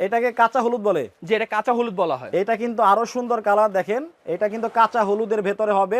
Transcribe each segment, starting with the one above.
এটাকে কাঁচা হলুদ বলে। যে এটা কাঁচা হলুদ বলা হয়। এটা কিন্তু আরও সুন্দর কালার দেখেন। এটা কিন্তু কাঁচা হলুদের ভেতরে হবে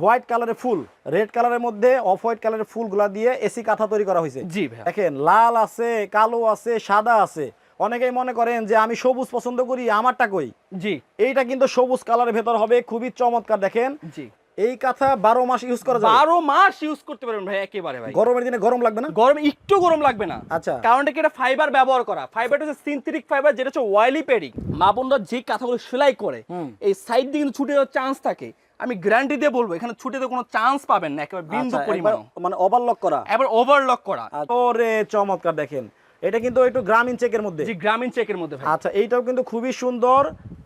হোয়াইট কালারের ফুল। রেড কালারের মধ্যে অফ হোয়াইট কালারের ফুলগুলা দিয়ে এসি কাঁথা তৈরি করা হয়েছে। জি দেখেন লাল আছে কালো আছে সাদা আছে। অনেকেই মনে করেন যে আমি সবুজ পছন্দ করি আমারটা কই? জি। এইটা কিন্তু সবুজ কালারের ভেতর হবে খুবই চমৎকার দেখেন। জি। এই কাঁথা বারো মাস ইউজ করা যায় বারো মাস ইউজ করতে পারবেন ভাই একেবারে ভাই। গরমের দিনে গরম লাগবে না? গরম একটু গরম লাগবে না। আচ্ছা। কারণ এটা কি এটা ফাইবার ব্যবহার করা? ফাইবারটা হচ্ছে সিনথেটিক ফাইবার যেটা হচ্ছে ওয়াইলি পেডিং মা বোনরা যে কাঁথাগুলো সেলাই করে এই সাইড দিয়ে কিন্তু ছুটে যাওয়ার চান্স থাকে। আমি গ্যারান্টি দিয়ে বলব এখানে ছুটে দেওয়ার কোনো চান্স পাবেন না একেবারে বিন্দু আচ্ছা, পরিমাণ মানে ওভারলক করা। এবার ওভারলক করা। ওরে চমৎকার দেখেন। এটা কিন্তু একটু গ্রামীণ চেকের মধ্যে। যে গ্রামীণ চেকের মধ্যে ভাই। আচ্ছা এইটাও কিন্তু খুবই সুন্দর।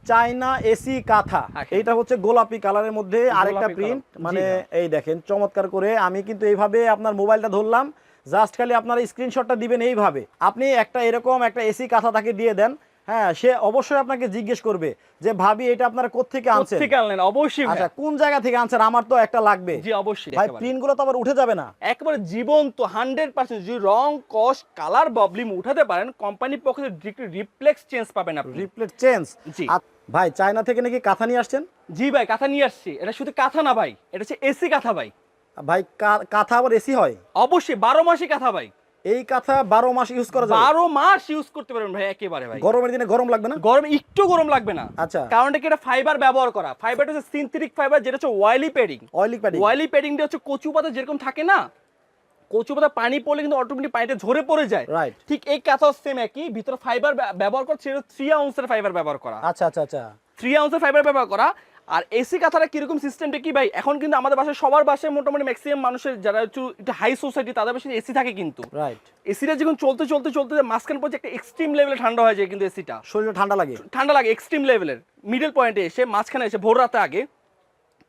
চাইনা এসি কাঁথা। আচ্ছা। এইটা হচ্ছে গোলাপি কালারের মধ্যে আরেকটা প্রিন্ট মানে এই দেখেন চমৎকার করে আমি কিন্তু এইভাবে আপনার মোবাইলটা ধরলাম। জাস্ট খালি আপনার স্ক্রিনশটটা দিবেন এইভাবে। আপনি একটা এরকম একটা এসি কাঁথা তাকে দিয়ে দেন। হ্যাঁ সে অবশ্যই আপনাকে জিজ্ঞেস করবে যে ভাবি এটা আপনারা কোত্থেকে আনছেন? থেকে আনলেন? অবশ্যই আচ্ছা কোন জায়গা থেকে আনছেন? আমার তো একটা লাগবে। জি অবশ্যই ভাই একেবারে। প্রিন্টগুলো তো আবার উঠে যাবে না। একেবারে জীবন্ত হান্ড্রেড পার্সেন্ট যদি রং কস কালার ববলিম উঠাতে পারেন কোম্পানির পক্ষে রিপ্লেক্স চেঞ্জ পাবেন আপনি। রিপ্লেট চেঞ্জ জি। ভাই চায়না থেকে নাকি কাঁথা নিয়ে আসছেন? জি ভাই কাঁথা নিয়ে আসছি। এটা শুধু কাঁথা না ভাই এটা হচ্ছে এসি কাঁথা ভাই। ভাই কাঁথা আবার এসি হয়? অবশ্যই বারো মাসই কাঁথা ভাই। এই কাঁথা বারো মাস ইউজ করা যায় বারো মাস ইউজ করতে পারবেন ভাই একেবারে ভাই। গরমের দিনে গরম লাগবে না? গরম একটু গরম লাগবে না। আচ্ছা। কারণ এটা ফাইবার ব্যবহার করা? ফাইবারটা হচ্ছে সিনথেটিক ফাইবার যেটা হচ্ছে অয়েলি পেডিং অয়েলিক প্যাডিং ওয়াইলি পেডিংটা হচ্ছে কচু পাতা যেরকম থাকে না কচু পাতা পানি পড়লে কিন্তু অটোমেটিক পানিতে ঝরে পড়ে যায়। রাইট ঠিক এই কাঁথা সেম একই ভিতরে ফাইবার ব্যবহার করা সেটা থ্রি আউন্সের ফাইবার ব্যবহার করা। আচ্ছা আচ্ছা আচ্ছা। থ্রি আউন্সের ফাইবার ব্যবহার করা। আর এসি কাঁথাটা কীরকম সিস্টেমটা কি ভাই? এখন কিন্তু আমাদের বাসায় সবার বাসায় মোটামুটি ম্যাক্সিমাম মানুষের যারা একটু একটু হাই সোসাইটি তাদের বাসায় এসি থাকে কিন্তু। রাইট এসিটা যখন চলতে চলতে চলতে মাঝখান পর্যন্ত একটা এক্সট্রিম লেভেলে ঠান্ডা হয়ে যায় কিন্তু এসিটা শরীরে ঠান্ডা লাগে। ঠান্ডা লাগে এক্সট্রিম লেভেলের মিডল পয়েন্টে এসে মাঝখানে এসে ভোর রাতে আগে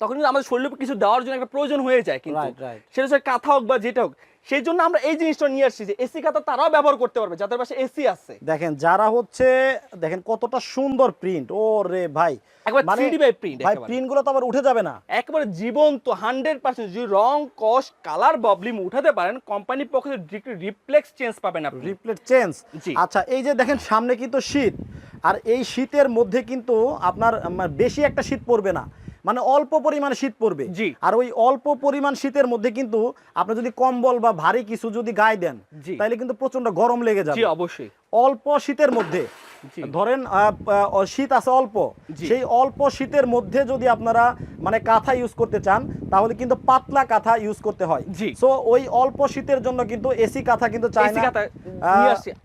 তখন কিন্তু আমাদের শরীরে কিছু দেওয়ার জন্য একটা প্রয়োজন হয়ে যায় কিন্তু. সেটা হচ্ছে কাঁথা হোক বা যেটা হোক সেই জন্য আমরা এই জিনিসটা নিয়ে আসছি যে এসি কাঁথা তারাও ব্যবহার করতে পারবে যাদের পাশে এসি আছে। দেখেন যারা হচ্ছে দেখেন কতটা সুন্দর প্রিন্ট ও রে ভাই। একবার 3D by print ভাই প্রিন্টগুলো তো আবার উঠে যাবে না। একেবারে জীবন্ত হান্ড্রেড পার্সেন্ট যদি রং কস কালার ববলিম উঠাতে পারেন কোম্পানির পক্ষে রিপ্লেক্স চেঞ্জ পাবেন আপনি। রিপ্লেট চেঞ্জ আচ্ছা এই যে দেখেন সামনে কিন্তু শীত। আর এই শীতের মধ্যে কিন্তু আপনার বেশি একটা শীত পড়বে না। মানে অল্প পরিমাণ শীত পড়বে। আর ওই অল্প পরিমাণ শীতের মধ্যে কিন্তু আপনি যদি কম্বল বা ভারী কিছু যদি গায়ে দেন তাহলে কিন্তু প্রচণ্ড গরম লেগে যাবে। অবশ্যই। অল্প শীতের মধ্যে ধরেন শীত আছে অল্প। সেই অল্প শীতের মধ্যে যদি আপনারা মানে কাঁথা ইউজ করতে চান তাহলে কিন্তু পাতলা কাঁথা ইউজ করতে হয়। জি। সো ওই অল্প শীতের জন্য কিন্তু এসি কাঁথা কিন্তু চাই না। কাঁথা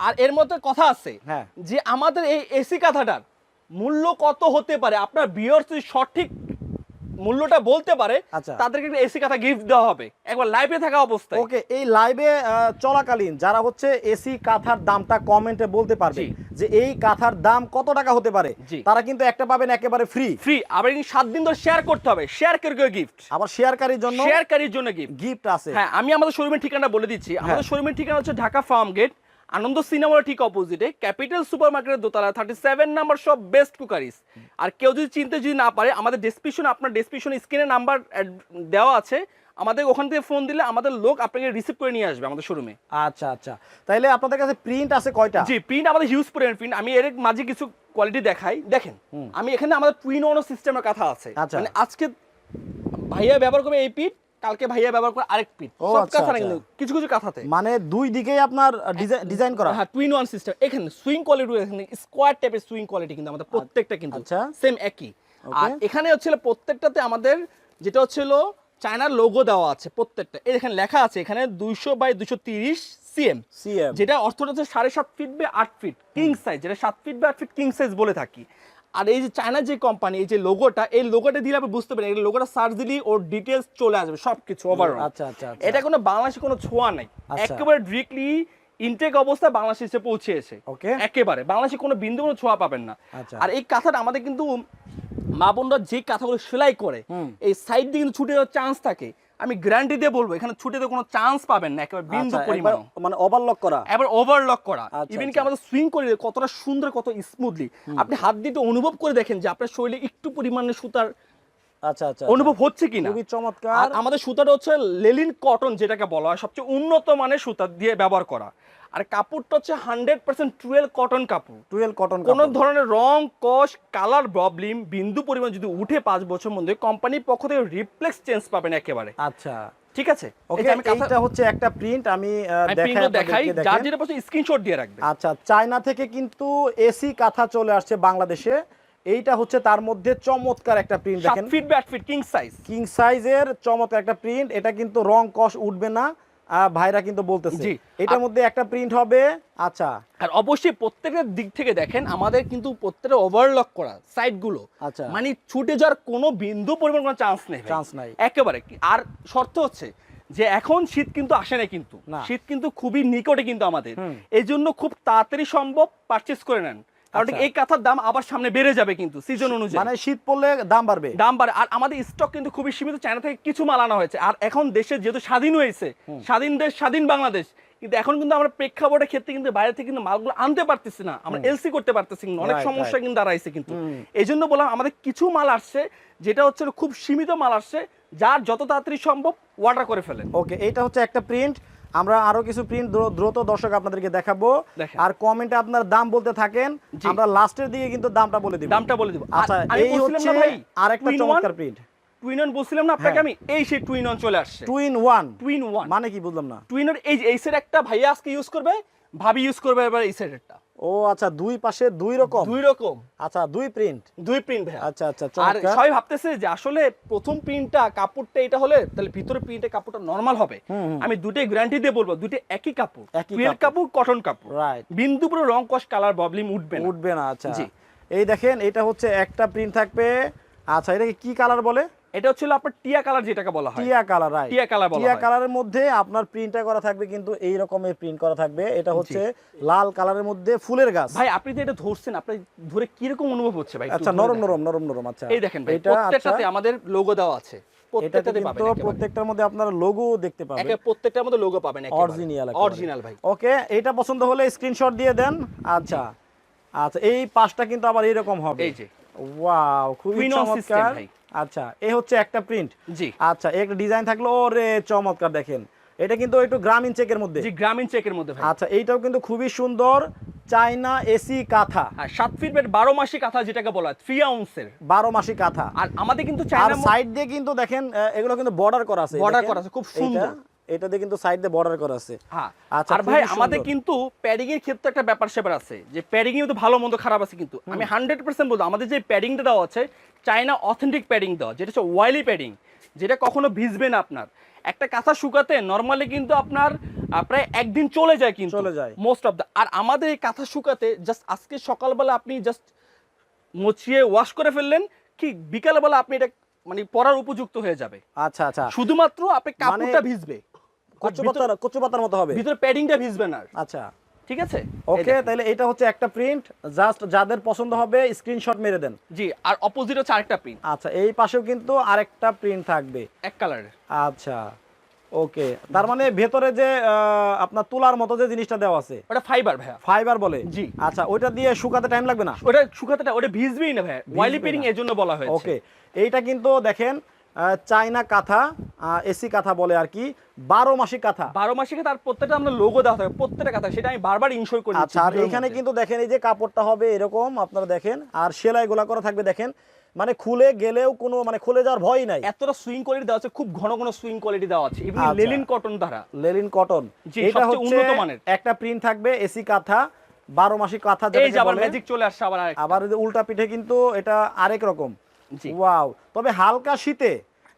আর এর মধ্যে কথা আছে হ্যাঁ। যে আমাদের এই এসি কাঁথাটার মূল্য কত হতে পারে? আপনার বিয়ার সঠিক মূল্যটা বলতে পারে আচ্ছা। তাদেরকে একটা এসি কাঁথা গিফট দেওয়া হবে। একবার লাইভে থাকা অবস্থায়। ওকে এই লাইভে চলাকালীন যারা হচ্ছে এসি কাঁথার দামটা কমেন্টে বলতে পারবে যে এই কাঁথার দাম কত টাকা হতে পারে। তারা কিন্তু একটা পাবেন একেবারে ফ্রি ফ্রি আবার কিন্তু সাত দিন ধরে শেয়ার করতে হবে। শেয়ার করে করে গিফট আবার শেয়ারকারীর জন্য শেয়ারকারীর জন্য গিফট গিফট আছে। হ্যাঁ আমি আমাদের শোরুমের ঠিকানা বলে দিচ্ছি। হ্যাঁ। আমাদের শোরুমের ঠিকানা হচ্ছে ঢাকা ফার্ম গেট আনন্দ সিনেমার ঠিক অপোজিটে ক্যাপিটাল সুপার মার্কেটের দোতলা থার্টি সেভেন নাম্বার সব বেস্ট কুকারিস আর কেউ যদি চিনতে যদি না পারে আমাদের ডেসক্রিপশন আপনার ডেসক্রিপশনে স্ক্রিনে নাম্বার দেওয়া আছে আমাদের ওখান থেকে ফোন দিলে আমাদের লোক আপনাকে রিসিভ করে নিয়ে আসবে আমাদের শোরুমে আচ্ছা আচ্ছা। তাহলে আপনাদের কাছে প্রিন্ট আছে কয়টা? জি প্রিন্ট আমাদের হিউজ পরিমাণ প্রিন্ট আমি এর মাঝে কিছু কোয়ালিটি দেখাই। দেখেন আমি এখানে আমাদের টুইন ওনো সিস্টেমের কথা আছে। আচ্ছা। মানে আজকে ভাইয়া ব্যবহার করবে এই পিঠ কালকে ভাইয়া ব্যবহার করে আরেক ও, সব আচ্ছা, কথা না আচ্ছা। কিন্তু কিছু কিছু কথাতে। মানে দুই দিকেই আপনার ডিজাইন করা। হ্যাঁ টুইন ওয়ান সিস্টেম এখানে সুইং কোয়ালিটি এখানে স্কোয়ার টাইপের সুইং কোয়ালিটি কিন্তু আমাদের প্রত্যেকটা কিন্তু আচ্ছা। সেম একই। আর এখানে হচ্ছিল প্রত্যেকটাতে আমাদের যেটা হচ্ছিল চায়নার লোগো দেওয়া আছে প্রত্যেকটা। এর এখানে লেখা আছে এখানে দুইশো বাই দুশো তিরিশ সিএম সিএম যেটা অর্থটা হচ্ছে সাড়ে সাত ফিট বাই আট ফিট কিং সাইজ যেটা সাত ফিট বাই আট ফিট কিং সাইজ বলে থাকি। আর এই যে চায়নার যে কোম্পানি এই যে লোগোটা এই লোগোটা দিলে আপনি বুঝতে পারেন এই লোগোটা সার্চ দিলে ওর ডিটেলস চলে আসবে সবকিছু ওভার আচ্ছা, আচ্ছা, আচ্ছা। এটা কোনো বাংলাদেশে কোনো ছোঁয়া নাই আচ্ছা। একেবারে ডিরেক্টলি ইনটেক অবস্থায় বাংলাদেশে এসে পৌঁছেছে Okay. একেবারে বাংলাদেশে কোনো বিন্দু কোনো ছোঁয়া পাবেন না আচ্ছা। আর এই কাঁথাটা আমাদের কিন্তু মা বোনরা যে কাঁথাগুলো সেলাই করে এই সাইড দিয়ে কিন্তু ছুটে যাওয়ার চান্স থাকে আমি গ্যারান্টি দিয়ে বলব এখানে ছুটিতে কোনো চান্স পাবেন না একেবারে বিন্দু আচ্ছা, পরিমাণ মানে ওভারলক করা। এবার ওভারলক করা। আচ্ছা, ইভেন কি আচ্ছা। আমাদের সুইং করে কতটা সুন্দর কত স্মুথলি আপনি হাত দিয়ে অনুভব করে দেখেন যে আপনার শরীরে একটু পরিমাণে সুতার আচ্ছা আচ্ছা অনুভব হচ্ছে কিনা। খুবই চমৎকার। আর আমাদের সুতাটা হচ্ছে লেলিন কটন যেটাকে বলা হয় সবচেয়ে উন্নত মানের সুতা দিয়ে ব্যবহার করা। আর কাপড়টা হচ্ছে হান্ড্রেড পার্সেন্ট টুয়েল কটন কাপড়। টুয়েলভ কটন কোনো ধরনের রং কস কালার প্রবলেম বিন্দু পরিমাণ যদি উঠে পাঁচ বছর মধ্যে কোম্পানির পক্ষ থেকে রিপ্লেক্স চেঞ্জ পাবেন একেবারে। আচ্ছা। ঠিক আছে? ওকে আমি হচ্ছে একটা প্রিন্ট আমি দেখাই যার যেটা পছন্দ স্ক্রিনশট দিয়ে রাখবেন। আচ্ছা চায়না থেকে কিন্তু এসি কাঁথা চলে আসছে বাংলাদেশে। এইটা হচ্ছে তার মধ্যে চমৎকার একটা প্রিন্ট দেখেন। Feet by feet king size king সাইজের চমৎকার একটা প্রিন্ট এটা কিন্তু রং কস উঠবে না। ভাইরা কিন্তু বলতেছে। এটার মধ্যে একটা প্রিন্ট হবে আচ্ছা আর অবশ্যই প্রত্যেকটা দিক থেকে দেখেন আমাদের কিন্তু প্রত্যেকটা ওভারলক করা সাইডগুলো আচ্ছা। মানে ছুটে যাওয়ার কোনো বিন্দু পরিমাণ কোনো চান্স নেই। Chance নাই। একেবারে আর শর্ত হচ্ছে যে এখন শীত কিন্তু আসে না কিন্তু না। শীত কিন্তু খুবই নিকটে কিন্তু আমাদের এই জন্য খুব তাড়াতাড়ি সম্ভব পারচেস করে নেন কারণ আচ্ছা। এই কাঁথার দাম আবার সামনে বেড়ে যাবে কিন্তু সিজন অনুযায়ী। মানে শীত পড়লে দাম বাড়বে। দাম বাড়ে। আর আমাদের স্টক কিন্তু খুবই সীমিত। চায়না থেকে কিছু মাল আনা হয়েছে। আর এখন দেশে যেহেতু স্বাধীন হয়েছে স্বাধীন দেশ স্বাধীন বাংলাদেশ কিন্তু এখন কিন্তু আমরা প্রেক্ষাপটের ক্ষেত্রে কিন্তু বাইরে থেকে কিন্তু মালগুলো আনতে পারতেছি না। আমরা এলসি করতে পারতেছি না। অনেক সমস্যা কিন্তু দাঁড়াইছে কিন্তু। এই জন্য বললাম আমাদের কিছু মাল আসছে যেটা হচ্ছে খুব সীমিত মাল আসছে যার যত তাড়াতাড়ি সম্ভব অর্ডার করে ফেলেন। ওকে এটা হচ্ছে একটা প্রিন্ট আমরা আরও কিছু প্রিন্ট দ্রুত দর্শক আপনাদেরকে দেখাবো। আর কমেন্টে আপনার দাম বলতে থাকেন আমরা লাস্টের দিকে কিন্তু দামটা বলে দিব। দামটা বলে দিব। আচ্ছা এই হচ্ছে ভাই আরেকটা টুইন চমৎকার প্রিন্ট টুইন বলছিলাম না আপনাকে হ্যাঁ। আমি? এই সেই টুইন অন চলে আসছে। Two in one twin one মানে কি বুঝলাম না। টুইনের এই এই সেট একটা ভাইয়া আজকে ইউজ করবে ভাবি ইউজ করবে এবার এই সেটেরটা ও আচ্ছা দুই পাশে দুই রকম? দুই রকম। আচ্ছা দুই প্রিন্ট দুই প্রিন্ট ভাইয়া। আচ্ছা আচ্ছা আর সবাই ভাবতেছে যে আসলে প্রথম প্রিন্টটা কাপড়টা এটা হলে তাহলে ভিতরে প্রিন্টের কাপড়টা নরমাল হবে। আমি দুটোই গ্যারান্টি দিয়ে বলব দুটো একই কাপড়। একই টুয়েল কাপড়। কাপড় কটন কাপড়। রাইট বিন্দু পুরো রং কস কালার প্রবলেম উঠবে না। উঠবে না আচ্ছা। জি। এই দেখেন এটা হচ্ছে একটা প্রিন্ট থাকবে। আচ্ছা এটাকে কি কালার বলে? এটা হচ্ছে আপনার টিয়া কালার যেটাকে বলা হয়। টিয়া কালার রাইট টিয়া কালার বলা টিয়া কালারের মধ্যে আপনার প্রিন্টটা করা থাকবে কিন্তু এই রকমের প্রিন্ট করা থাকবে। এটা হচ্ছে লাল কালারের মধ্যে ফুলের গাছ। ভাই আপনি যে এটা ধরছেন আপনি ধরে কীরকম অনুভব হচ্ছে ভাই? আচ্ছা নরম নরম নরম নরম আচ্ছা। এই দেখেন ভাই এটা আচ্ছা। প্রত্যেকটাতে আমাদের লোগো দেওয়া আছে। এটাতে কিন্তু প্রত্যেকটার মধ্যে আপনারা লোগো দেখতে পাবেন। একে প্রত্যেকটার মধ্যে লোগো পাবেন অরিজিনাল অরিজিনাল ভাই। ওকে এটা পছন্দ হলে স্ক্রিনশট দিয়ে দেন। আচ্ছা। আচ্ছা এই পাঁচটা কিন্তু আবার এরকম হবে। এই যে। ওয়াও খুবই চমৎকার। ভাই। আচ্ছা এই হচ্ছে একটা প্রিন্ট জি। আচ্ছা এই একটা ডিজাইন থাকল ওরে চমৎকার দেখেন। এটা কিন্তু একটু গ্রামীণ চেকের মধ্যে। জি গ্রামীণ চেকের মধ্যে ভাই। আচ্ছা এইটাও কিন্তু খুবই সুন্দর চাইনা এসি কাঁথা। আর সাত ফিট বেড বারো মাসি কাঁথা যেটাকে বলা হয় থ্রি আউন্সের বারো মাসি কাঁথা। আর আমাদের কিন্তু চাইনা সাইড দিয়ে কিন্তু দেখেন এগুলো কিন্তু বর্ডার করা আছে বর্ডার করা আছে, খুব সুন্দর। এটা দিয়ে কিন্তু সাইড দিয়ে বর্ডার করা আছে। হ্যাঁ। আচ্ছা, আর ভাই আমাদের কিন্তু প্যাডিং এর ক্ষেত্রে একটা ব্যাপার স্যাপার আছে যে প্যাডিং এ তো ভালো মন্দ খারাপ আছে কিন্তু। আমি হান্ড্রেড পার্সেন্ট বলব আমাদের যে প্যাডিংটা দেওয়া আছে চাইনা অথেন্টিক প্যাডিং দেওয়া যেটা হচ্ছে ওয়াইলি প্যাডিং যেটা কখনো ভিজবে না আপনার। একটা কাঁথা শুকাতে নর্মালি কিন্তু আপনার প্রায় একদিন চলে যায় কিন্তু চলে যায়। মোস্ট অফ দ্য আর আমাদের এই কাঁথা শুকাতে জাস্ট আজকে সকালবেলা আপনি জাস্ট মুছিয়ে ওয়াশ করে ফেললেন কি বিকালবেলা আপনি এটা মানে পরার উপযুক্ত হয়ে যাবে। আচ্ছা আচ্ছা। শুধুমাত্র আপনি মানে কাপড়টা ভিজবে। কচু আর ভিতর- পাতার কচু পাতার মতো হবে। ভিতরে প্যাডিংটা ভিজবে না আচ্ছা। ঠিক আছে? ওকে তাহলে এটা হচ্ছে একটা প্রিন্ট জাস্ট যাদের পছন্দ হবে স্ক্রিনশট মেরে দেন। জি আর অপোজিট হচ্ছে আরেকটা প্রিন্ট আচ্ছা এই পাশেও কিন্তু আরেকটা প্রিন্ট থাকবে। এক কালারের আচ্ছা ওকে তার মানে ভেতরে যে আপনার তুলার মতো যে জিনিসটা দেওয়া আছে। ওটা ফাইবার ভাইয়া। ফাইবার বলে। জি। আচ্ছা ওইটা দিয়ে শুকাতে টাইম লাগবে না? ওটা শুকাতেটা ওটা ভিজবেই না ভাইয়া। ওয়াইলি না। এর জন্য বলা হয়েছে। ওকে এইটা কিন্তু দেখেন চাইনা কাঁথা এসি কাঁথা বলে আর কি বারো মাসি কাঁথা। বারো মাসে তার প্রত্যেকটা আমরা লোগো দেওয়া থাকে প্রত্যেকটা কথা সেটা আমি বারবার ইনশোর করি আচ্ছা আর এখানে কিন্তু দেখেন এই যে কাপড়টা হবে এরকম আপনারা দেখেন আর সেলাই গোলা করা থাকবে দেখেন মানে খুলে গেলেও কোনো মানে খুলে যাওয়ার ভয় নাই। এতটা সুইং কোয়ালিটি দেওয়া আছে খুব ঘন ঘন সুইং কোয়ালিটি দেওয়া আছে এমনি আচ্ছা। লেলিন কটন দ্বারা। লেলিন কটন এটা হচ্ছে উন্নত মানের। একটা প্রিন্ট থাকবে এসি কাঁথা বারো মাসি কাঁথা এই যে আবার ম্যাজিক চলে আসছে আবার। আবার উল্টা পিঠে কিন্তু এটা আরেক রকম। জি। ওয়াও তবে হালকা শীতে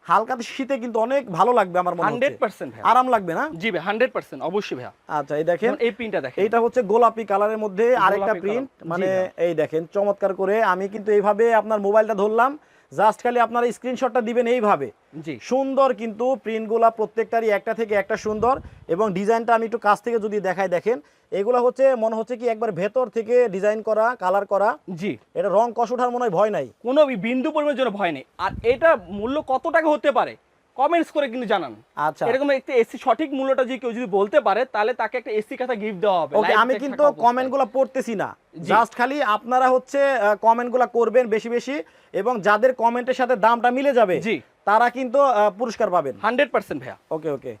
হালকা শীতে কিন্তু অনেক ভালো লাগবে আমার মনে হান্ড্রেড পার্সেন্ট আরাম লাগবে না? জি ভাই হান্ড্রেড পার্সেন্ট অবশ্যই ভাইয়া। আচ্ছা এই দেখেন। এই প্রিন্টটা দেখেন। এটা হচ্ছে গোলাপি কালারের মধ্যে আরেকটা প্রিন্ট মানে। এই দেখেন চমৎকার করে আমি কিন্তু এইভাবে আপনার মোবাইলটা ধরলাম। জাস্ট খালি আপনারা স্ক্রিনশটটা দিবেন এইভাবে। জি। সুন্দর কিন্তু প্রিন্টগুলা প্রত্যেকটারই একটা থেকে একটা সুন্দর এবং ডিজাইনটা আমি একটু কাছ থেকে যদি দেখাই দেখেন এগুলো হচ্ছে মনে হচ্ছে কি একবার ভেতর থেকে ডিজাইন করা কালার করা। জি। এটা রং কষ ওঠার মনে হয় ভয় নাই। কোনো বিন্দু পরিমাণের জন্য ভয় নেই। আর এটা মূল্য কত টাকা হতে পারে? কমেন্টস করে কিন্তু জানান। আচ্ছা। এরকম একটা এসি সঠিক মূল্যটা যদি কেউ যদি বলতে পারে তাহলে তাকে একটা এসি কথা গিফট দেওয়া হবে। ওকে আমি কিন্তু কমেন্টগুলো কমেন্টগুলো পড়তেছি না। জাস্ট খালি আপনারা হচ্ছে কমেন্টগুলো করবেন বেশি বেশি এবং যাদের কমেন্টের সাথে দামটা মিলে যাবে জি। তারা কিন্তু পুরস্কার পাবেন। হান্ড্রেড পার্সেন্ট ভাইয়া। ওকে ওকে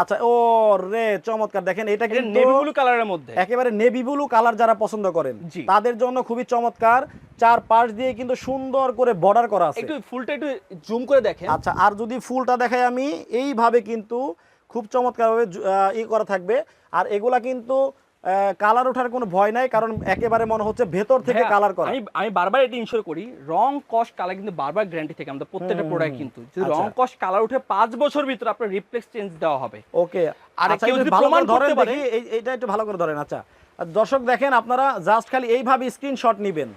আচ্ছা ও রে চমৎকার। দেখেন এটা কিন্তু নেভি ব্লু কালারের মধ্যে। একেবারে নেভি ব্লু কালার যারা পছন্দ করেন তাদের জন্য খুবই চমৎকার। চার পাশ দিয়ে কিন্তু সুন্দর করে বর্ডার করা আছে। একটু ফুলটা একটু জুম করে দেখেন। আচ্ছা আর যদি ফুলটা দেখাই আমি এইভাবে কিন্তু খুব চমৎকারভাবে ই করা থাকবে। আর এগুলা কিন্তু কালার ওঠার কোনো ভয় নাই কারণ একেবারে মনে হচ্ছে ভেতর থেকে হ্যাঁ, কালার করা। আমি আমি বারবার এটা ইনশোর করি রং কস্ট কালার কিন্তু বারবার গ্যারান্টি থেকে আমাদের প্রত্যেকটা প্রোডাক্ট কিন্তু। যদি। রং কস্ট কালার উঠে পাঁচ বছর ভিতরে আপনার রিপ্লেক্স চেঞ্জ দেওয়া হবে। ওকে আর আচ্ছা কেউ যদি ভালো প্রমাণ করতে পারে- দেখি এই- এইটা একটু ভালো করে ধরেন আচ্ছা। দর্শক দেখেন আপনারা জাস্ট খালি এইভাবে স্ক্রিনশট নেবেন।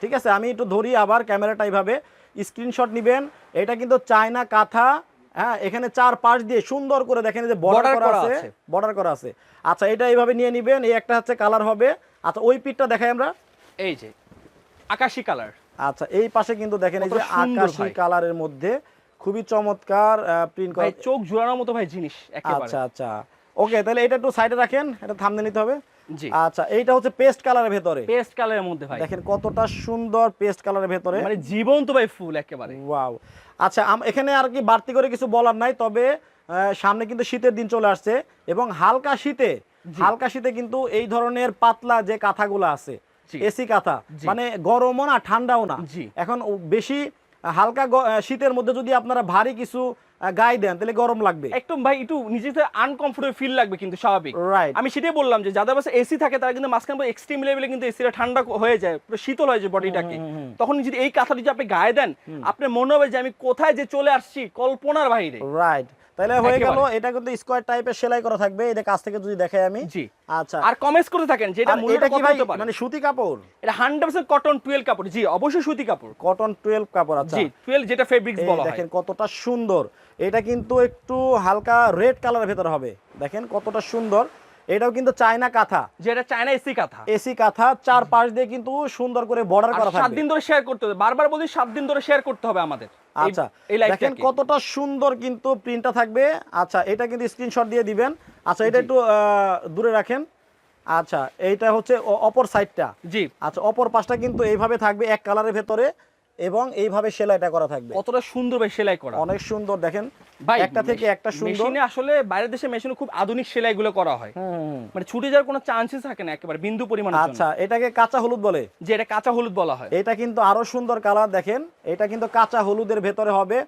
ঠিক আছে? আমি একটু ধরি আবার ক্যামেরাটা এইভাবে। স্ক্রিনশট নেবেন। এটা কিন্তু চায়না কাঁথা হ্যাঁ এখানে চার পাশ দিয়ে সুন্দর করে দেখেন যে বর্ডার করা আছে। বর্ডার করা আছে। আচ্ছা এটা এইভাবে নিয়ে নেবেন এই একটা হচ্ছে কালার হবে। আচ্ছা ওই পিঠটা দেখাই আমরা। এই যে আকাশি কালার আচ্ছা এই পাশে কিন্তু দেখেন এই যে আকাশি কালারের মধ্যে খুবই চমৎকার প্রিন্ট করা চোখ জোড়ানোর মতো ভাই জিনিস একেবারে। আচ্ছা আচ্ছা। ওকে তাহলে এটা একটু সাইডে রাখেন এটা থামনে নিতে হবে। আচ্ছা এইটা হচ্ছে পেস্ট কালারের ভেতরে। পেস্ট কালারের মধ্যে ভাই। দেখেন কতটা সুন্দর পেস্ট কালারের ভেতরে। মানে জীবন্ত ভাই ফুল একেবারে। ওয়াও। আচ্ছা এখানে আর কি বাড়তি করে কিছু বলার নাই তবে সামনে কিন্তু শীতের দিন চলে আসছে এবং হালকা শীতে হালকা শীতে কিন্তু এই ধরনের পাতলা যে কাঁথাগুলো আছে এসি কাঁথা মানে গরমও না ঠান্ডাও না। এখন বেশি হালকা শীতের মধ্যে যদি আপনারা ভারী কিছু গায়ে দেন তাহলে গরম লাগবে। একদম ভাই একটু নিজেতে আনকমফোর্টেবল ফিল লাগবে কিন্তু স্বাভাবিক। রাইট আমি সেটাই বললাম যে যাদের বাসে এসি থাকে তারা কিন্তু মাঝখানে এক্সট্রিম লেভেলে কিন্তু এসিটা ঠান্ডা হয়ে যায় পুরো শীতল হয়ে যায় বডিটাকে তখন যদি এই কাঁথাটি যদি আপনি গায়ে দেন আপনার মনে হবে যে আমি কোথায় যে চলে আসছি কল্পনার বাইরে। রাইট তাহলে হয়ে গেল এটা কিন্তু স্কোয়ার টাইপের সেলাই করা থাকবে এটা কাছ থেকে যদি দেখাই আমি। জি। আচ্ছা। আর কমেন্টস করতে থাকেন যে এটা মূল্যটা কত হতে পারে। মানে সুতি কাপড়? এটা হান্ড্রেড পার্সেন্ট কটন টুয়েলভ কাপড় জি অবশ্যই সুতি কাপড়। কটন টুয়েলভ কাপড় আচ্ছা। জি টুয়েলভ যেটা ফেব্রিক্স বলা হয়। দেখেন কতটা সুন্দর। এটা কিন্তু একটু হালকা রেড কালারের ভেতরে হবে। দেখেন কতটা সুন্দর। এটাও কিন্তু চায়না কাঁথা। যেটা চায়না এসি কাঁথা। এসি কাঁথা চার পাশ দিয়ে কিন্তু সুন্দর করে বর্ডার করা সাত থাকবে। দিন ধরে শেয়ার করতে হবে। বারবার বলি সাত দিন ধরে শেয়ার করতে হবে আমাদের। আচ্ছা দেখেন কতটা সুন্দর কিন্তু প্রিন্টটা থাকবে। আচ্ছা এটা কিন্তু স্ক্রিনশট দিয়ে দিবেন। আচ্ছা এটা একটু আহ, দূরে রাখেন। আচ্ছা এইটা হচ্ছে অপর সাইডটা জি। আচ্ছা অপর পাশটা কিন্তু এইভাবে থাকবে এক কালারের ভেতরে। এবং এইভাবে সেলাইটা করা থাকবে। কতটা সুন্দর ভাই সেলাই করা। অনেক সুন্দর দেখেন। ভাই একটা থেকে একটা সুন্দর। মেশিনে আসলে বাইরের দেশে মেশিনে খুব আধুনিক সেলাই গুলো করা হয়। মানে ছুটে যাওয়ার কোনো চান্সেস থাকে না একেবারে বিন্দু পরিমাণ আচ্ছা এটাকে কাঁচা হলুদ বলে? যে এটা কাঁচা হলুদ বলা হয়। এটা কিন্তু আরও সুন্দর কালার দেখেন। এটা কিন্তু কাঁচা হলুদের ভেতরে হবে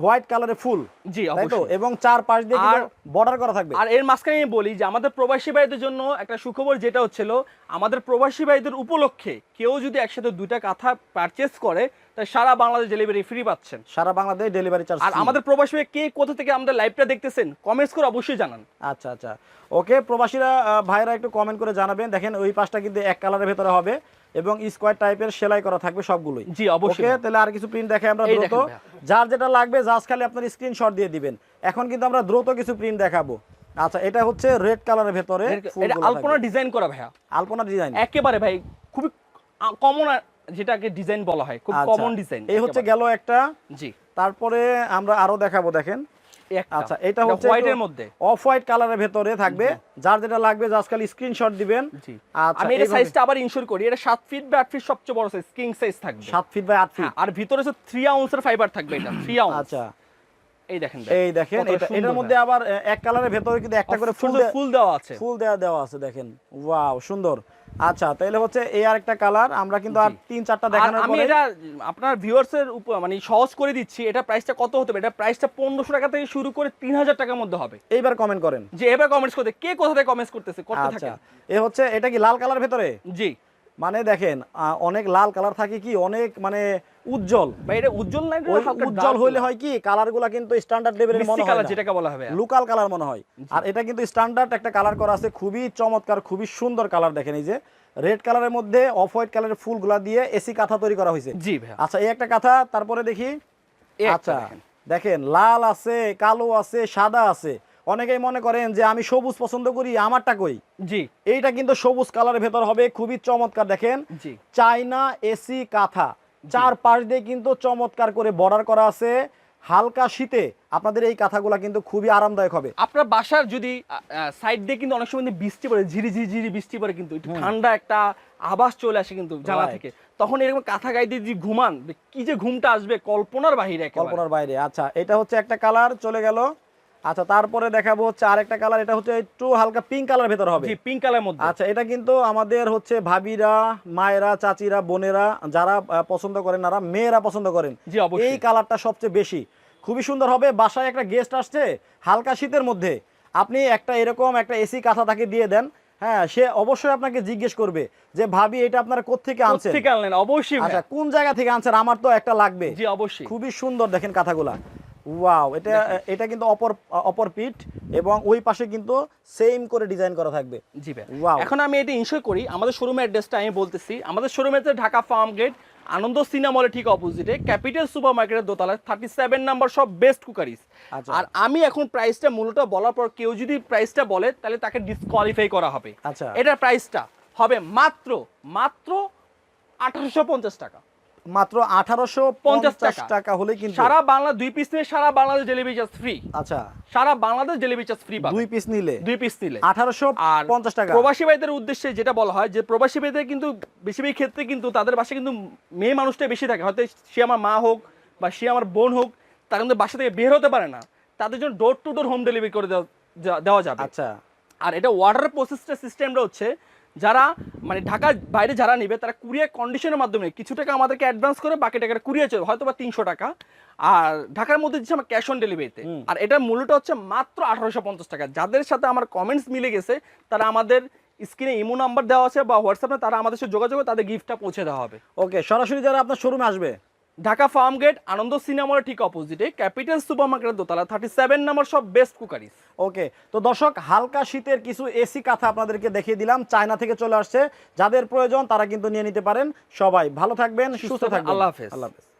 হোয়াইট কালারের ফুল। জি তো? এবং চার পাশ দিয়ে আর- বর্ডার করা থাকবে। আর এর মাঝখানে আমি বলি যে আমাদের প্রবাসী ভাইদের জন্য একটা সুখবর যেটা হচ্ছিল আমাদের প্রবাসী ভাইদের উপলক্ষে কেউ যদি একসাথে দুইটা কাঁথা পারচেস করে তাহলে সারা বাংলাদেশ ডেলিভারি ফ্রি পাচ্ছেন। সারা বাংলাদেশ ডেলিভারি চার্জ আর আমাদের প্রবাসী কে কোথা থেকে আমাদের লাইভটা দেখতেছেন কমেন্টস করে অবশ্যই জানান। আচ্ছা আচ্ছা। ওকে প্রবাসীরা ভাইরা একটু কমেন্ট করে জানাবেন। দেখেন ওই পাশটা কিন্তু এক কালারের ভেতরে হবে এবং স্কোয়ার টাইপের সেলাই করা থাকবে সবগুলোই। জি অবশ্যই তাহলে আর কিছু প্রিন্ট দেখে আমরা দ্রুত। যার যেটা লাগবে জাস্ট খালি আপনার স্ক্রিনশট দিয়ে দিবেন। এখন কিন্তু আমরা দ্রুত কিছু প্রিন্ট দেখাবো। আচ্ছা এটা হচ্ছে রেড কালারের ভেতরে এটা আলপনা ডিজাইন করা ভাইয়া। আলপনা ডিজাইন একেবারে ভাই খুবই কমন যেটাকে ডিজাইন বলা হয় খুব কমন ডিজাইন আচ্ছা। এই হচ্ছে গেল একটা। জি। তারপরে আমরা আরও দেখাবো দেখেন। আচ্ছা এটা হচ্ছে হোয়াইটের মধ্যে। অফ হোয়াইট কালারের ভেতরে থাকবে। যার যেটা লাগবে জাস্ট খালি স্ক্রিনশট দিবেন। আচ্ছা আমি এটা সাইজটা আবার করি এটা ফিট ফিট সবচেয়ে বড় সাইজ কিং সাইজ থাকবে। ফিট বাই আট ফিট হ্যাঁ, আর ভিতরে হচ্ছে থ্রি আউন্সের ফাইবার থাকবে এটা আউন্স আচ্ছা। এই দেখেন এই দেখেন এটার মধ্যে আবার এক কালারের ভেতরে কিন্তু একটা করে ফুল ফুল ফুল দেওয়া আছে। ফুল দেওয়া দেওয়া আছে দেখেন। ওয়াও সুন্দর। আচ্ছা তাহলে হচ্ছে এই আর একটা কালার আমরা কিন্তু আর তিন চারটা দেখানোর আমি এটা আপনার ভিউয়ার্স এর উপর মানে সহজ করে দিচ্ছি এটা প্রাইসটা কত হতে পারে? এটা প্রাইসটা পনেরোশো টাকা থেকে শুরু করে তিন হাজার টাকার মধ্যে হবে। এইবার কমেন্ট করেন। যে এবার কমেন্টস করতে কে কোথা থেকে কমেন্টস করতেছে? করতে আচ্ছা থাকে এ হচ্ছে এটা কি লাল কালার ভেতরে? জি। মানে দেখেন অনেক লাল কালার থাকে কি অনেক মানে উজ্জ্বল। এটা উজ্জ্বল না উজ্জ্বল হইলে হয় কি কালারগুলো কিন্তু স্ট্যান্ডার্ড লেভেলের মনে হয় কালার না। যেটাকে বলা হবে। লোকাল কালার মনে হয়। আর এটা কিন্তু স্ট্যান্ডার্ড একটা কালার করা আছে খুবই চমৎকার খুবই সুন্দর কালার দেখেন এই যে। রেড কালারের মধ্যে অফ হোয়াইট কালারের ফুলগুলা দিয়ে এসি কাঁথা তৈরি করা হয়েছে। জি ভাই আচ্ছা এই একটা কাঁথা তারপরে দেখি। আচ্ছা। দেখেন লাল আছে কালো আছে সাদা আছে। অনেকেই মনে করেন যে আমি সবুজ পছন্দ করি আমারটা কই? জি। এইটা কিন্তু সবুজ কালারের ভেতর হবে খুবই চমৎকার দেখেন। জি। চাইনা এসি কাঁথা। চার পাশ দিয়ে কিন্তু চমৎকার করে বর্ডার করা আছে। হালকা শীতে আপনাদের এই কাঁথাগুলা কিন্তু খুবই আরামদায়ক হবে। আপনার বাসার যদি সাইড দিয়ে কিন্তু অনেক সময় কিন্তু বৃষ্টি পড়ে ঝিরি ঝিরি ঝিরি বৃষ্টি পড়ে কিন্তু একটু ঠান্ডা একটা আবাস চলে আসে কিন্তু জানা থেকে। তখন এরকম কাঁথা গায়ে দিয়ে যদি ঘুমান কি যে ঘুমটা আসবে কল্পনার বাহিরে কল্পনার বাইরে আচ্ছা এটা হচ্ছে একটা কালার চলে গেল। আচ্ছা তারপরে দেখাবো হচ্ছে আরেকটা কালার এটা হচ্ছে একটু হালকা পিঙ্ক কালার ভেতর হবে। জি পিঙ্ক কালার মধ্যে। আচ্ছা এটা কিন্তু আমাদের হচ্ছে ভাবিরা মায়েরা চাচিরা বোনেরা যারা পছন্দ করেন তারা মেয়েরা পছন্দ করেন জি, অবশ্যই। এই কালারটা সবচেয়ে বেশি। খুবই সুন্দর হবে বাসায় একটা গেস্ট আসছে হালকা শীতের মধ্যে। আপনি একটা এরকম একটা এসি কাঁথা তাকে দিয়ে দেন হ্যাঁ সে অবশ্যই আপনাকে জিজ্ঞেস করবে যে ভাবি এটা আপনারা কোত্থেকে আনছেন? থেকে আনলেন? অবশ্যই। আচ্ছা কোন জায়গা থেকে আনছেন? আমার তো একটা লাগবে। জি অবশ্যই। খুবই সুন্দর দেখেন কাঁথাগুলা। ওয়াও এটা এটা কিন্তু অপর অপর পিঠ এবং ওই পাশে কিন্তু সেম করে ডিজাইন করা থাকবে। জি ভাই. এখন আমি এটা ইনশোর করি। আমাদের শোরুমের অ্যাড্রেসটা আমি বলতেছি। আমাদের শোরুমে হচ্ছে ঢাকা ফার্ম গেট আনন্দ সিনেমলের ঠিক অপোজিটে ক্যাপিটাল সুপার মার্কেটের দোতলায় থার্টি সেভেন নাম্বার সব বেস্ট কুকারিস। আর আমি এখন প্রাইসটা মূলত বলার পর কেউ যদি প্রাইসটা বলে তাহলে তাকে ডিসকোয়ালিফাই করা হবে। আচ্ছা। এটার প্রাইসটা হবে মাত্র মাত্র আঠারোশো পঞ্চাশ টাকা। মাত্র আঠারোশো পঞ্চাশ পঞ্চাশ টাকা। টাকা হলে কিন্তু সারা বাংলা দুই পিস নিয়ে সারা বাংলাদেশ ডেলিভারি চার্জ ফ্রি আচ্ছা। সারা বাংলাদেশ ডেলিভারি চার্জ ফ্রি দুই পিস নিলে। দুই পিস নিলে। আঠারোশো আর পঞ্চাশ টাকা। প্রবাসী ভাইদের উদ্দেশ্যে যেটা বলা হয় যে প্রবাসী ভাইদের কিন্তু বেশিরভাগ ক্ষেত্রে কিন্তু তাদের বাসায় কিন্তু মেয়ে মানুষটাই বেশি থাকে। হয়তো সে আমার মা হোক বা সে আমার বোন হোক তারা কিন্তু বাসা থেকে বের হতে পারে না। তাদের জন্য door to door home delivery করে দেওয়া যাবে। আচ্ছা। আর এটা ওয়াটার প্রসেসটা সিস্টেমটা হচ্ছে যারা মানে ঢাকার বাইরে যারা নেবে তারা কুরিয়ার কন্ডিশনের মাধ্যমে কিছু টাকা আমাদেরকে অ্যাডভান্স করে বাকি টাকাটা কুরিয়ার চলবে হয়তো বা তিনশো টাকা। আর ঢাকার মধ্যে দিচ্ছে আমার ক্যাশ অন ডেলিভারিতে আর এটার মূল্যটা হচ্ছে মাত্র আঠারোশো পঞ্চাশ টাকা। যাদের সাথে আমার কমেন্টস মিলে গেছে তারা আমাদের স্ক্রিনে ইমো নাম্বার দেওয়া আছে বা হোয়াটসঅ্যাপে তারা আমাদের সাথে যোগাযোগ তাদের গিফটটা পৌঁছে দেওয়া হবে। ওকে সরাসরি যারা আপনার শোরুমে আসবে ঢাকা ফার্ম গেট আনন্দ সিনেমার ঠিক অপোজিটে ক্যাপিটাল সুপার মার্কেটের দোতলা থার্টি সেভেন নাম্বার সব বেস্ট কুকারি ওকে তো দর্শক হালকা শীতের কিছু এসি কাঁথা আপনাদেরকে দেখিয়ে দিলাম চায়না থেকে চলে আসছে। যাদের প্রয়োজন তারা কিন্তু নিয়ে নিতে পারেন। সবাই ভালো থাকবেন সুস্থ থাকবেন। থাকবেন। আল্লাহ হাফেজ। আল্লাহ হাফেজ।